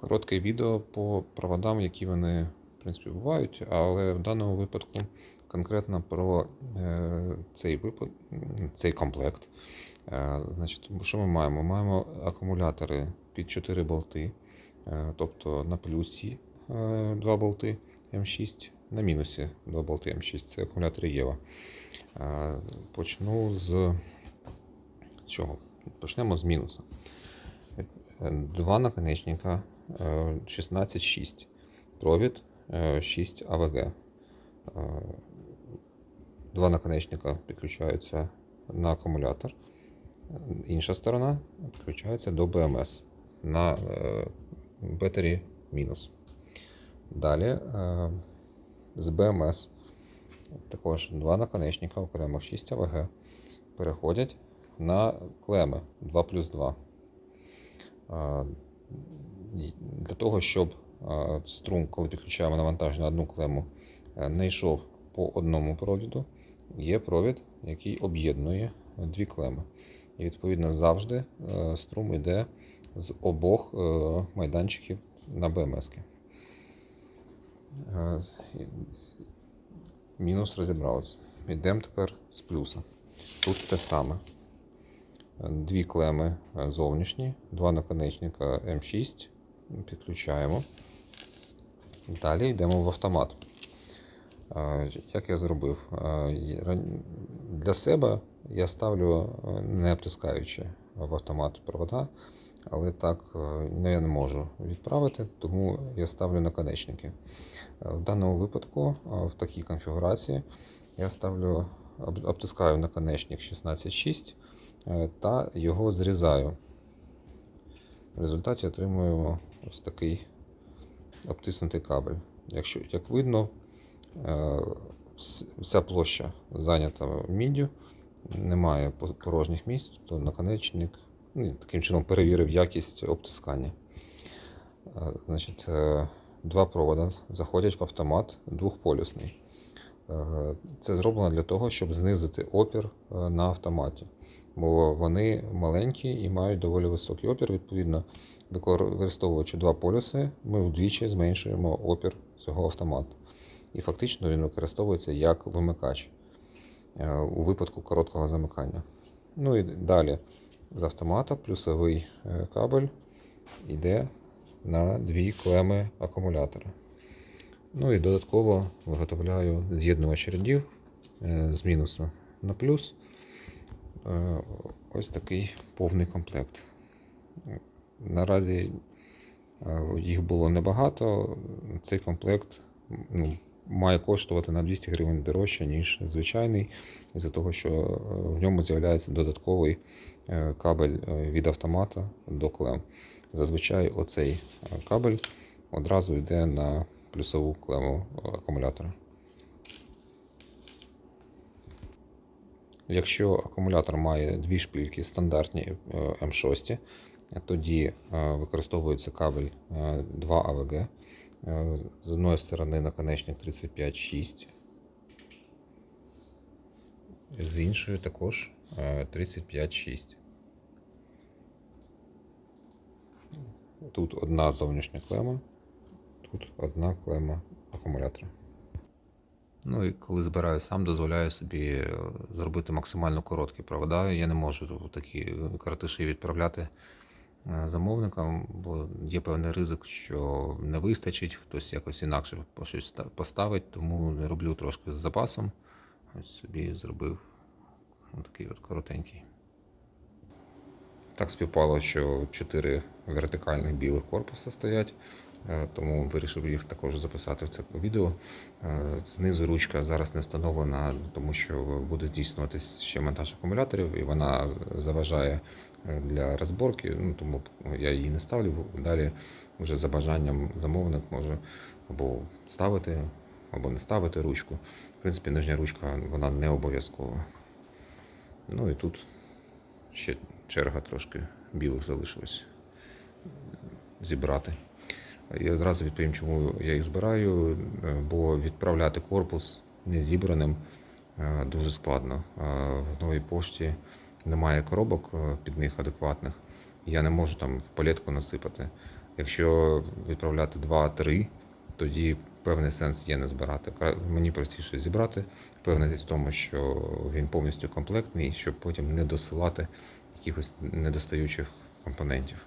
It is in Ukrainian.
Коротке відео по проводам, які вони в принципі бувають, але в даному випадку конкретно про е, цей випад... цей комплект. Е, Значить, що ми маємо? Маємо акумулятори під 4 болти, е, тобто на плюсі 2 болти М6, на мінусі 2 болти М6. Це акумулятори Єва. Е, Почну з чого? Почнемо з мінуса. Е, Два наконечника е, 16.6. Провід е, 6 АВГ. Е, Два наконечника підключаються на акумулятор. Інша сторона підключається до БМС на е, бетері мінус. Далі е, з БМС також два наконечника окремо 6 АВГ переходять на клеми 2 плюс 2. Для того, щоб струм, коли підключаємо навантаження на одну клему, е, не йшов по одному провіду, є провід, який об'єднує дві клеми. І відповідно завжди е, струм йде з обох е, майданчиків на БМС. Мінус розібралися. Йдемо тепер з плюса. Тут те саме. Дві клеми е, зовнішні, два наконечника М6 підключаємо. Далі йдемо в автомат. Е, Як я зробив? Е, Для себе я ставлю е, не обтискаючи в автомат провода, але так не можу відправити, тому я ставлю наконечники. В даному випадку, в такій конфігурації, я ставлю обтискаю наконечник 16.6 е, та його зрізаю. В результаті отримуємо ось такий обтиснутий кабель. Якщо, як видно, е, вся площа зайнята міддю, немає порожніх місць, то наконечник ну, таким чином перевірив якість обтискання. Е, Значить, е, два провода заходять в автомат двохполюсний. Це зроблено для того, щоб знизити опір на автоматі. Бо вони маленькі і мають доволі високий опір. Відповідно, використовуючи два полюси, ми вдвічі зменшуємо опір цього автомату. І фактично він використовується як вимикач е, у випадку короткого замикання. Ну і далі з автомата плюсовий е, кабель йде на дві клеми акумулятора. Ну і додатково виготовляю з'єднувач рядів е, з мінуса на плюс. Е, Ось такий повний комплект. Наразі е, їх було небагато. Цей комплект ну, має коштувати на 200 гривень дорожче, ніж звичайний, із-за того, що е, в ньому з'являється додатковий кабель від автомата до клем. Зазвичай оцей кабель одразу йде на плюсову клему акумулятора. Якщо акумулятор має дві шпильки стандартні е, М6, тоді е, використовується кабель е, 2 АВГ. Е, З одної сторони наконечник 35,6, з іншої також е, 35,6. Тут одна зовнішня клема, тут одна клема акумулятора. Ну і коли збираю сам, дозволяю собі е, зробити максимально короткі провода. Я не можу такі коротиші відправляти е, замовникам, бо є певний ризик, що не вистачить, хтось якось інакше щось поставить, тому не роблю трошки з запасом. Ось собі зробив такий от коротенький. Так співпало, що чотири вертикальних білих корпуси стоять, е, тому вирішив їх також записати в це відео. Е, Знизу ручка зараз не встановлена, тому що буде здійснюватись ще монтаж акумуляторів, і вона заважає е, для розборки, ну, тому я її не ставлю. Далі вже за бажанням замовник може або ставити, або не ставити ручку. В принципі, нижня ручка вона не обов'язкова. Ну і тут ще черга трошки білих залишилось зібрати. Я одразу відповім, чому я їх збираю, е, бо відправляти корпус не зібраним е, дуже складно. Е, В новій пошті немає коробок під них адекватних. Я не можу там в палетку насипати. Якщо відправляти 2-3, тоді певний сенс є не збирати. Мені простіше зібрати, впевненість в тому, що він повністю комплектний, щоб потім не досилати якихось недостаючих компонентів.